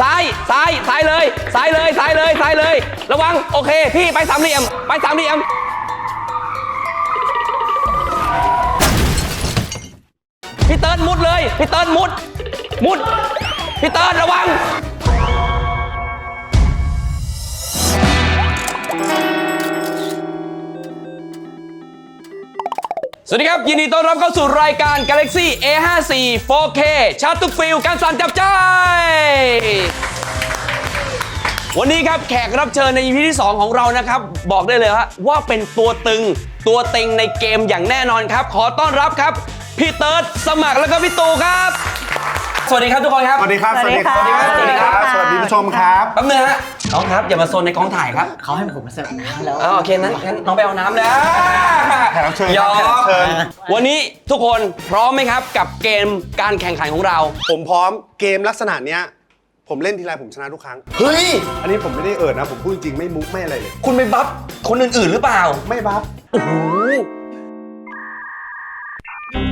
ซ้ายซ้ายซ้ายเลยซ้ายเลยซ้ายเลยซ้ายเลย ระวังโอเค พี่ไปสามเหลี่ยม ไปสามเหลี่ยมพี่เติร์ดมุดเลยพี่เติร์ดมุด มุดพี่เติร์ดระวัง สวัสดีครับ ยินดีต้อนรับเข้าสู่รายการ Galaxy A54 4K ชาร์จทุกฟิลการสั่นจับใจ วันนี้ครับแขกรับเชิญใน EP ที่ 2 ของเรานะครับ บอกได้เลยฮะว่าเป็นตัวตึงตัวเต็งในเกมอย่างแน่นอนครับ ขอต้อนรับครับ พี่เติร์ดสมัครแล้วก็พี่ตูครับ สวัสดีครับทุกคนครับ สวัสดีครับ สวัสดีครับ สวัสดีครับ สวัสดีผู้ชมครับ แป๊บนึงฮะ น้องครับอย่ามาโซนในกองถ่ายครับเขาให้ผมมาเสิร์ฟน้ำแล้ว อ่าโอเคนั้นงั้นน้องไปเอาน้ำเลยแขกรับเชิญยคอรับแขกรับเชิญ วันนี้ทุกคนพร้อมไหมครับ กับเกมการแข่งขันของเรา ผมพร้อมเกมลักษณะเนี้ย ผมเล่นทีไรผมชนะทุกครั้ง เฮ้ย อันนี้ผมไม่ได้เอิดนะ ผมพูดจริงๆไม่มุกไม่อะไรเลย คุณไปบัฟคนอื่นๆหรือเปล่าไม่บัฟโอ้โห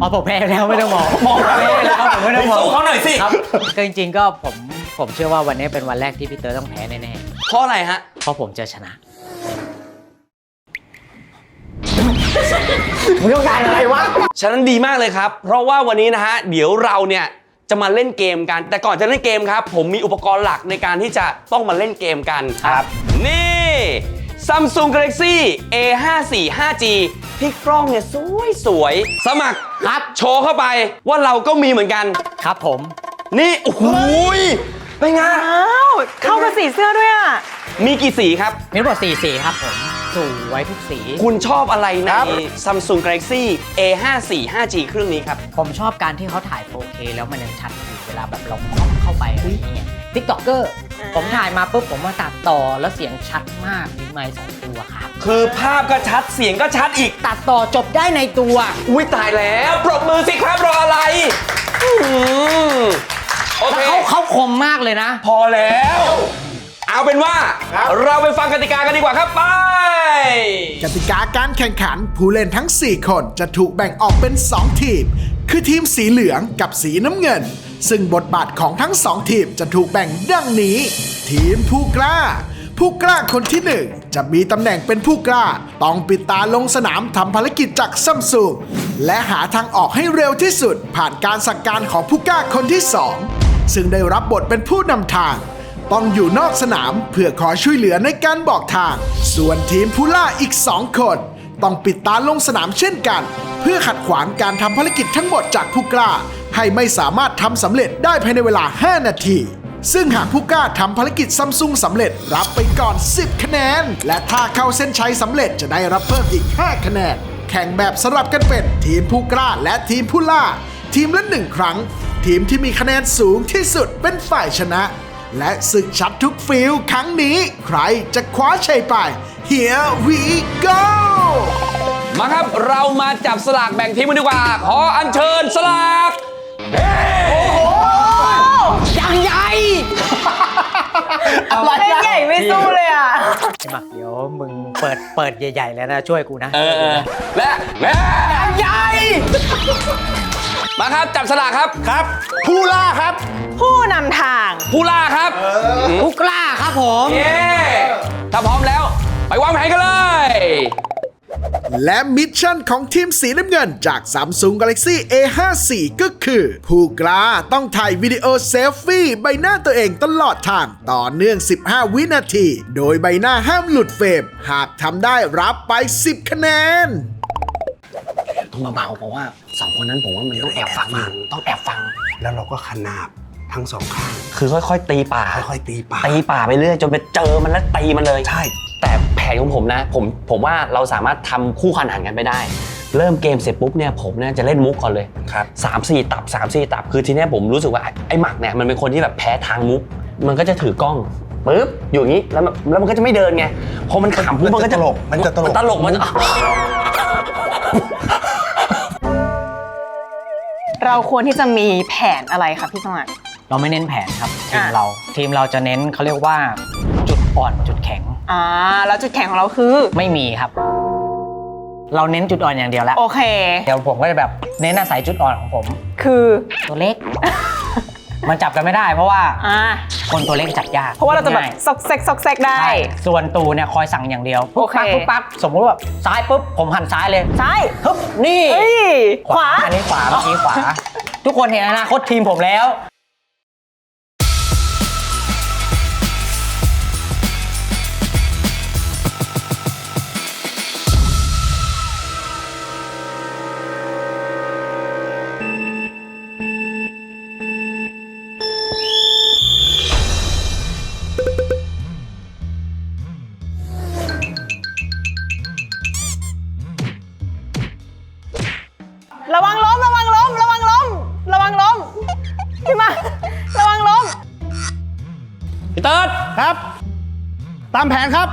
อ๋อผมแพ้แล้วไม่ต้องมองมองแพ้แล้วผมไม่ต้องมองสู้เขาหน่อยสิ ครับก็จริงๆก็ผม ผมเชื่อว่าวันนี้เป็นวันแรกที่พี่เตอร์ต้องแพ้แน่เพราะอะไรฮะ ๆ เพราะผมจะชนะมึงต้องการอะไรวะ ฉะนั้นดีมากเลยครับ เพราะว่าวันนี้นะฮะ เดี๋ยวเราเนี่ยจะมาเล่นเกมกัน แต่ก่อนจะเล่นเกมครับ ผมมีอุปกรณ์หลักในการที่จะต้องมาเล่นเกมกันครับ นี่ Samsung Galaxy A54 5G ที่กล้องเนี่ยสวยสวยๆสมัครครับโชว์เข้าไปว่าเราก็มีเหมือนกัน ครับผม นี่ โอ้โหย เป็นไง อ้าวเข้ากับสีเสื้อด้วยอะ มีกี่สีครับ มีทั้งหมด4สีครับผมสวยทุกสี คุณชอบอะไรใน ครับ Samsung Galaxy A54 5G เครื่องนี้ครับ ผมชอบการที่เขาถ่าย 4K แล้วมันยังชัดอยู่เวลาแบบเรามองเข้าไปอะไรอย่างเงี้ยทิกตอกเกอร์อ่า ผมถ่ายมาปุ๊บผมมาตัดต่อแล้วเสียงชัดมากมีไมค์สองตัวครับ คือภาพก็ชัดเสียงก็ชัดอีก ตัดต่อจบได้ในตัว อุ้ยตายแล้ว ปรบมือสิครับรออะไรอืม โอแล้วเคเขาเขาคมมากเลยนะ พอแล้ว เอาเป็นว่าครับเราไปฟังกติกากันดีกว่าครับไป กติกาการแข่งขันผู้เล่นทั้ง 4 คนจะถูกแบ่งออกเป็น 2 ทีม คือทีมสีเหลืองกับสีน้ำเงิน ซึ่งบทบาทของทั้ง 2 ทีมจะถูกแบ่งดังนี้ ทีมผู้กล้า ผู้กล้าคนที่ 1 จะมีตำแหน่งเป็นผู้กล้า ต้องปิดตาลงสนามทำภารกิจจากซัมซุงและหาทางออกให้เร็วที่สุด ผ่านการสั่งการของผู้กล้าคนที่ 2 ซึ่งได้รับบทเป็นผู้นำทาง ต้องอยู่นอกสนามเพื่อขอช่วยเหลือในการบอกทาง ส่วนทีมผู้ล่าอีก2คน ต้องปิดตาลงสนามเช่นกัน เพื่อขัดขวางการทำภารกิจทั้งหมดจากผู้กล้า ให้ไม่สามารถทำสำเร็จได้ภายในเวลา 5 นาที ซึ่งหากผู้กล้าทำภารกิจซัมซุงสำเร็จรับไปก่อน 10 คะแนน และถ้าเข้าเส้นชัยสำเร็จจะได้รับเพิ่มอีก 5 คะแนน แข่งแบบสลับกันเป็นทีมผู้กล้าและทีมผู้ล่า ทีมละหนึ่งครั้ง ทีมที่มีคะแนนสูงที่สุดเป็นฝ่ายชนะ และศึกชัดทุกฟิลครั้งนี้ ใครจะคว้าชัยไป Here we go มาครับเรามาจับสลากแบ่งทีมกันดีกว่า ขออัญเชิญสลากยังใหญ่เล่นใหญ่ไม่สู้เลยอะไอ้หมักเดี๋ยวมึงเปิดเปิดใหญ่ๆแล้วนะช่วยกูนะ เออเออและและใหญ่ มาครับจับสลากครับ ครับ ผู้ล่าครับ ผู้นำทาง ผู้ล่าครับผู้กล้าครับผมเย้ถ้าพร้อมแล้ว ไปวางแผนกันเลย และมิชชั่นของทีมสีน้ำเงินจาก Samsung Galaxy A54 ก็คือ ผู้กล้าต้องถ่ายวิดีโอเซลฟี่ใบหน้าตัวเองตลอดทางต่อเนื่อง 15 วินาที โดยใบหน้าห้ามหลุดเฟรมหากทำได้รับไป 10 คะแนน ต้องเบาๆเพราะว่าสองคนนั้นผมว่ามันต้องแอบฟังอยู่ต้องแอบฟัง แล้วเราก็ขนาบทั้งสองข้างคือค่อยๆ ตีป่าค่อยๆตีปากตีป่าไปเรื่อยจนไปเจอมันแล้วตีมันเลยใช่ แต่แผนของผมนะ ผมผมว่าเราสามารถทำคู่ขนานกันไปได้ เริ่มเกมเสร็จปุ๊บเนี่ยผมเนี่ยจะเล่นมุกก่อนเลยครับสามสี่ตับสามสี่ตับคือทีเนี้ยผมรู้สึกว่าไอ้ไอ้หมักเนี่ยมันเป็นคนที่แบบแพ้ทางมุก มันก็จะถือกล้องปุ๊บอยู่อย่างนี้แล้วมันแล้วมันก็จะไม่เดินไงพอมันขำปุ๊บมันก็จะมันจะตลกมันจะตลกตลกมันจะ เราควรที่จะมีแผนอะไรคะพี่สมัคร เราไม่เน้นแผนครับทีมอะ เรา ทีมเราจะเน้นเขาเรียกว่า จุดอ่อนจุดแข็งอ่าแล้วจุดแข็งของเราคือ ไม่มีครับ เราเน้นจุดอ่อนอย่างเดียวแล้วโอเค เดี๋ยวผมก็จะแบบเน้นอาศัยจุดอ่อนของผม คือตัวเล็ก มันจับกันไม่ได้ เพราะว่าอ่าคนตัวเล็กจับยากเพราะว่าเราจะแบบง่ยซอกแซกซอกแซกได้ ใช่ส่วนตูเนี่ยคอยสั่งอย่างเดียวปุ๊บโอเคปั๊บปุ๊บปั๊บสมมุติว่าแบบซ้ายปุ๊บผมหันซ้ายเลยใช่ฮึบนี่เอ้ยขวา อันนี้ขวาเมื่อกี้ขวา ทุกคนเห็นอนาคตทีมผมแล้ว นครับ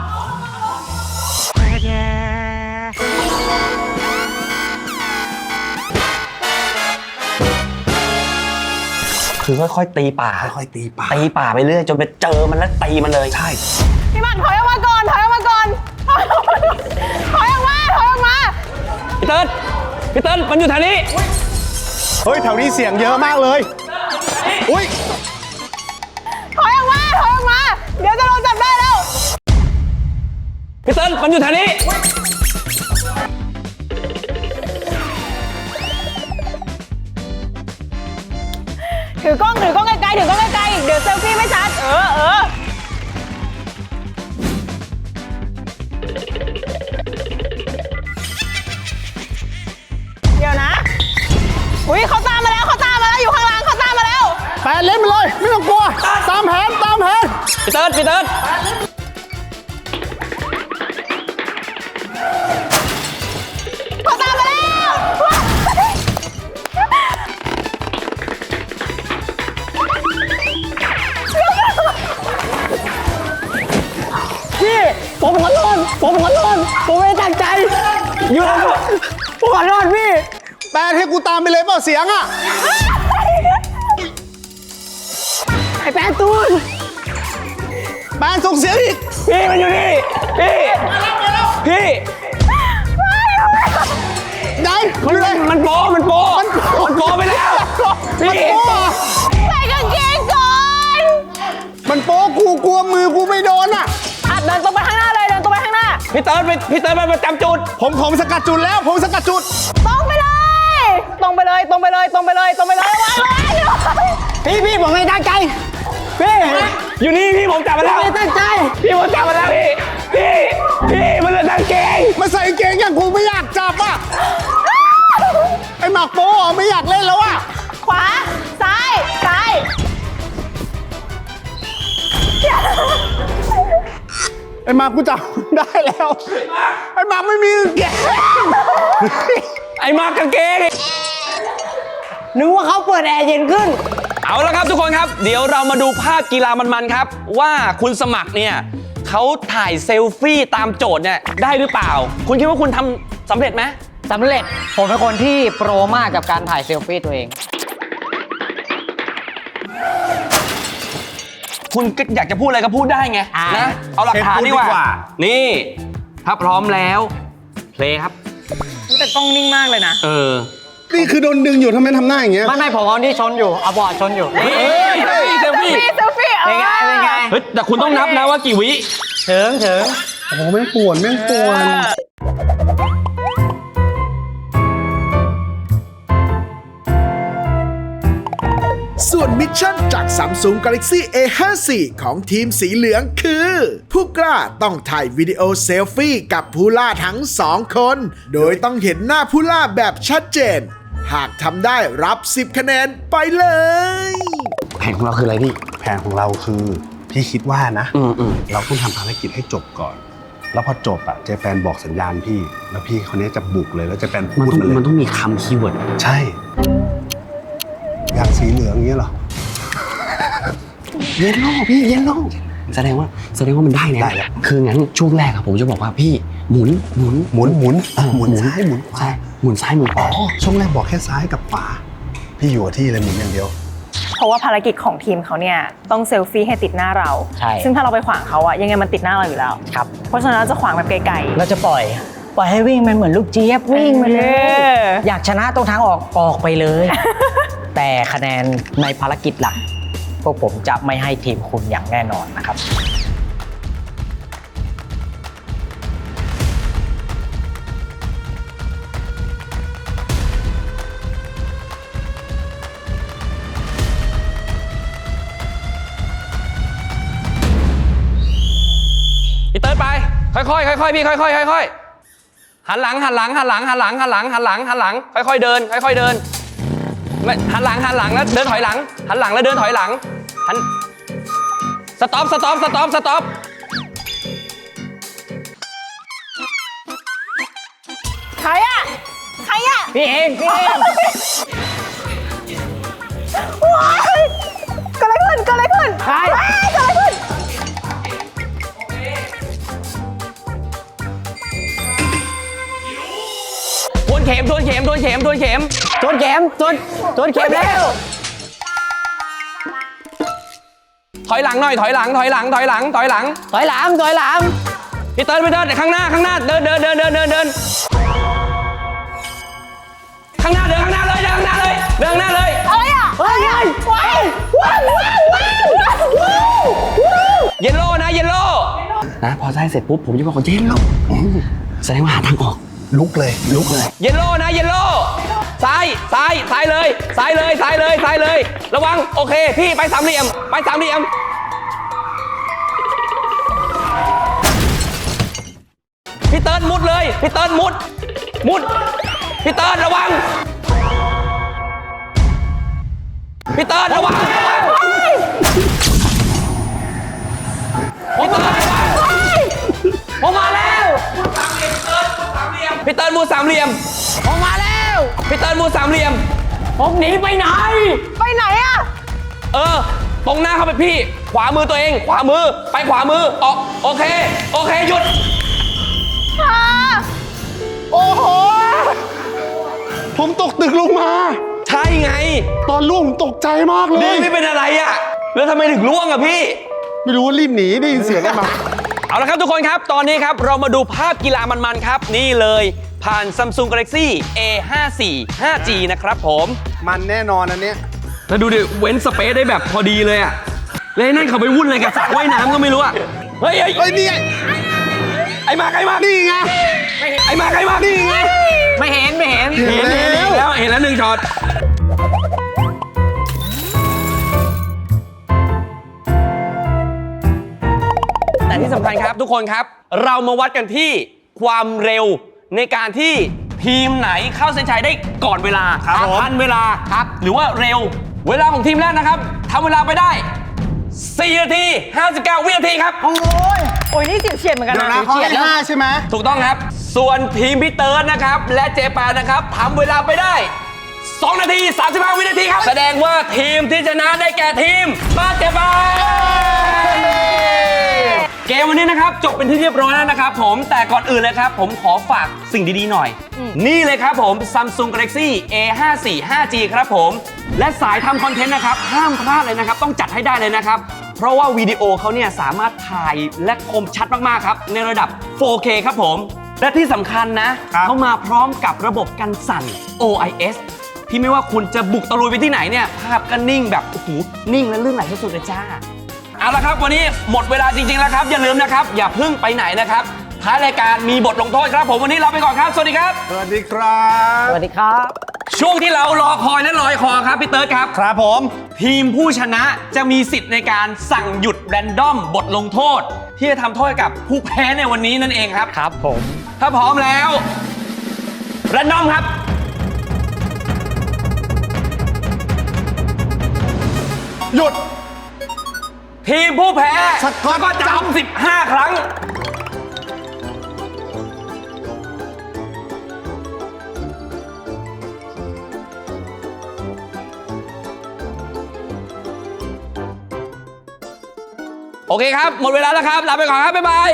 คือค่อยๆตีป่าค่อยๆตีป่าตีป่าไปเรื่อยจนไปเจอมันแล้วตีมันเลยใช่พี่มาถอยออกมาก่อนถอยออกมาก่อนถอยออกมาถอยออกมาถอยออกมาพี่เติร์ดพี่เติร์ดมันอยู่แถวนี้เฮ้ยแถวนี้เสียงเยอะมากเลยอุ้ยถอยออกมาถอยออกมา เดี๋ยวจะโดนจับได้แล้ว พี่เติร์ดมันอยู่แถวนี้ ถือกล้องถือกล้องไกลๆถือกล้องไกลๆเดี๋ยวเซลฟี่ไม่ชัด เออเออเดี๋ยวนะ อุ้ยเขาตามมาแล้วเขาตามมาแล้วอยู่ข้างหลังเขาตามมาแล้ว แปนเล่นไปเลย ไม่ต้องกลัว ตามแผนตามแผนพี่เติร์ดพี่เติร์ อยู่ผมขอโทษพี่ แปนให้กูตามไปเลยเปล่าเสียงอะ ไอ้แปนตูนแปนส่งเสียงอีก พี่มันอยู่นี่ พี่พี่ไหนมันอยู่ไหนมันโปมันโปมันโปไปแล้วพี่โอ้อะใส่กางเกงก่อนมันโป๊กูกลัวมือกูไม่โดนอะอะเดินตรงไปข้างหน้าเลยเดินตรงไปข้างหน้า พี่เติร์ดไปพี่เติร์ดไปประจำจุด ผมผมสกัดจุดแล้ว ผมสกัดจุด ตรงไปเลย ตรงไปเลยตรงไปเลยตรงไปเลยตรงไปเลยระวังเลยพี่พี่ผมไม่ได้ตั้งใจพี่อยู่นี่พี่ผมจับมาแล้วไม่ตั้งใจ พี่ผมจับมาแล้วพี่พี่พี่มันเหลือทางเกงมาใส่กางเกงอย่างกูไม่อยากจับอะไอหมักโป๊อะไม่อยากเล่นแล้วอะขวาซ้ายซ้ายไอหมักกูจับ ได้แล้วไอหมักไม่มีกางเกงไอ้มากกางเกง นึกว่าเขาเปิดแอร์เย็นขึ้น เอาละครับทุกคนครับ เดี๋ยวเรามาดูภาพกีฬามันๆครับ ว่าคุณสมัครเนี่ยเขาถ่ายเซลฟี่ตามโจทย์เนี่ยได้หรือเปล่า คุณคิดว่าคุณทำสำเร็จไหมสำเร็จ ผมเป็นคนที่โปรมากกับการถ่ายเซลฟี่ตัวเอง คุณก็อยากจะพูดอะไรก็พูดได้ไงอ่านนะเอาหลักฐานเช็คพูดดีกว่าดีกว่า นี่ถ้าพร้อมแล้ว เพลงครับ แต่กล้องนิ่งมากเลยนะเออนี่คือโดนดึงอยู่ทำไมทำหน้าอย่างเงี้ย ไม่ไม่ผมเอาที่ชนอยู่เอาบอร์ดชนอยู่เฮ้ยเซลฟี่เซลฟี่พี่เซลฟี่เอเป็นไงอเป็นไงเฮ้ยแต่คุณต้องนับนะว่ากี่วิเถิงเถิงโอ้โหแม่งปวดแม่งปวด ส่วนมิชชั่นจาก Samsung Galaxy A54 ของทีมสีเหลืองคือ ผู้กล้าต้องถ่ายวิดีโอเซลฟี่กับผู้ล่าทั้งสองคน โดยต้องเห็นหน้าผู้ล่าแบบชัดเจน หากทำได้รับ 10 คะแนนไปเลย แผนของเราคืออะไรพี่ แผนของเราคือพี่คิดว่านะ อืมอืมเราต้องทำภารกิจให้จบก่อน แล้วพอจบอะเจแปนบอกสัญญาณพี่ แล้วพี่คนนี้จะบุกเลยแล้วเจแปนพูมันดต้องมาเลยมันต้องมีคำคีย์เวิร์ด ใช่ อยากสีเหลืองอย่างเงี้ยเหรอ เยลโล่พี่เยลโล่แสดงว่าแสดงว่ามันได้นะได้แล้ว คืองั้นช่วงแรกอะผมจะบอกว่าพี่หมุนหมุน หมุนหมุนเออหมุนซ้ายหมุนขวาใช่หมุนซ้ายหมุนขวาอ๋อช่วงแรกบอกแค่ซ้ายกับขวาพี่อยู่กับที่เลยหมุนอย่างเดียว เพราะว่าภารกิจของทีมเขาเนี่ยต้องเซลฟี่ให้ติดหน้าเรา ใช่ ซึ่งถ้าเราไปขวางเขาอะยังไงมันติดหน้าเราอยู่แล้ว ครับ เพราะฉะนั้นเราจะขวางแบบไกลเราจะปล่อย ปล่อยให้วิ่งมันเหมือนลูกเจี๊ยบวิ่งไปเลเอย ออยากชนะตรงทางออกออกไปเลย แต่คะแนนในภารกิจหลัก พวกผมจะไม่ให้ทีมคุณอย่างแน่นอนนะครับ พี่เติร์ดไป ค่อยๆค่อยๆพี่ค่อยๆค่อยๆหันหลังหันหลังหันหลังหันหลังหันหลังหันหลังหันหลังค่อยๆเดิน ค่อยๆเดิน ไม่หันหลังหันหลังแล้วเดินถอยหลัง หันหลังแล้วเดินถอยหลังหันสต็อปสต็อปสต็อปสต็อปใครอะใครอะพี่เองพี่เองว้ายเกิดอะไรขึ้นเกิดอะไรขึ้นใครว้ายเกิดอะไรขึ้น เข็มทวนเข็มทวนเข็มทวนเข็มจนเข็มจนจนเข็มแล้ว ถอยหลังหน่อยถอยหลังถอยหลังถอยหลังถอยหลังถอยหลังถอยหลังพี่เติร์ดพี่เติร์ดข้างหน้าข้างหน้าเดินเดินเดินเดินเดินเดินข้างหน้าเดินข้างหน้าเลยเดินข้างหน้าเลยเดินข้างหน้าเลยอะไรอะเฮ้ยเฮ้ยว้ายว้ายว้ายว้ายว้ายว้ายเยลโล่นะเยลโล่นะพอได้เสร็จปุ๊บผมจะบอกว่าเยลโล่แสดงว่าหาทางออก ลุกเลยลุกเลยเยลโล่นะเยลโล่ซ้ายซ้ายซ้ายเลยซ้ายเลยซ้ายเลยซ้ายเลย ระวังโอเค พี่ไปสามเหลี่ยม ไปสามเหลี่ยมพี่เติร์ดมุดเลยพี่เติร์ดมุด มุดพี่เติร์ดระวังพี่เติร์ดระวังพี่เติร์ด พี่เติร์ดมุดสามเหลี่ยมผมมาแล้วพี่เติร์นมูสามเหลี่ยม ผมหนีไปไหน ไปไหนอะเออ ตรงหน้าเข้าไปพี่ ขวามือตัวเอง ขวามือ ไปขวามือออกโอเค โอเค หยุดอ่าโอ้โห ผมตกตึกลงมา ใช่ไง ตอนล่วงผมตกใจมากเลนี่ย ไม่เป็นอะไรอะแล้วทำไมถึงล่วงอะพี่ ไม่รู้ว่ารีบหนีได้ยินเสียงอะไรมา เอาละครับทุกคนครับ ตอนนี้ครับเรามาดูภาพกีฬามันๆครับ นี่เลยผ่าน Samsung Galaxy A54 5G นะครับผมมันแน่นอนอันเนี้ยแล้วดูดิเว้นสเปซได้แบบพอดีเลยอะแล้วไอ้นั่นเขาไปวุ่นอะไรกับสระว่ายน้ำก็ไม่รู้อะเฮ้ยเฮ้ยเฮ้ยนี่ไงไอ้มาไอ้มานี่ไงไอ้มาไอ้มานี่ไงไม่เห็นไม่เห็นเห็นเห็นเห็นแล้วเห็นแล้วหนึ่งช็อต สำคัญครับทุกคนครับ เรามาวัดกันที่ความเร็วในการที่ทีมไหนเข้าเส้นชัยได้ก่อนเวลาครับผม ทันเวลาครับหรือว่าเร็ว เวลาของทีมแรกนะครับทำเวลาไปได้4นาที59 วินาทีครับ โอ้ยโอ้ยนี่เฉียดเฉียดเหมือนกันเดี๋ยวนะนะเขาให้ห้าใช่ไหมถูกต้องครับ ส่วนทีมพี่เติร์ดนะครับ และเจแปนนะครับทำเวลาไปได้ 2 นาที 35 วินาทีครับ แสดงว่าทีมที่ชนะได้แก่ทีมบ้านเจแปน เกมวันนี้นะครับจบเป็นที่เรียบร้อยแล้วนะครับผมแต่ก่อนอื่นเลยครับ ผมขอฝากสิ่งดีๆหน่อย นี่เลยครับผม Samsung Galaxy A54 5G ครับผม และสายทำคอนเทนต์นะครับ ห้ามพลาดเลยนะครับ ต้องจัดให้ได้เลยนะครับ เพราะว่าวิดีโอเขาเนี่ยสามารถถ่ายและคมชัดมากๆครับ ในระดับ 4K ครับผม และที่สำคัญนะครับเขามาพร้อมกับระบบกันสั่น OIS ที่ไม่ว่าคุณจะบุกตะลุยไปที่ไหนเนี่ยภาพก็นิ่งแบบโอ้โหนิ่งและลื่นไหลสุดๆเลยจ้า เอาละครับวันนี้หมดเวลาจริง ๆ แล้วครับ อย่าลืมนะครับ อย่าเพิ่งไปไหนนะครับ ท้ายรายการมีบทลงโทษครับ ผมวันนี้ลาไปก่อนครับ สวัสดีครับ สวัสดีครับ สวัสดีครับ ช่วงที่เรารอคอยและลอยคอครับพี่เติร์ดครับ ครับผม ทีมผู้ชนะจะมีสิทธิ์ในการสั่งหยุดแรนดอมบทลงโทษ ที่จะทำโทษกับผู้แพ้ในวันนี้นั่นเองครับ ครับผม ถ้าพร้อมแล้วแรนดอมครับหยุด ทีมผู้แพ้สก๊อตก็จำ15ครั้ง โอเคครับ หมดเวลาแล้วครับ ลาไปก่อนครับ บ๊ายบาย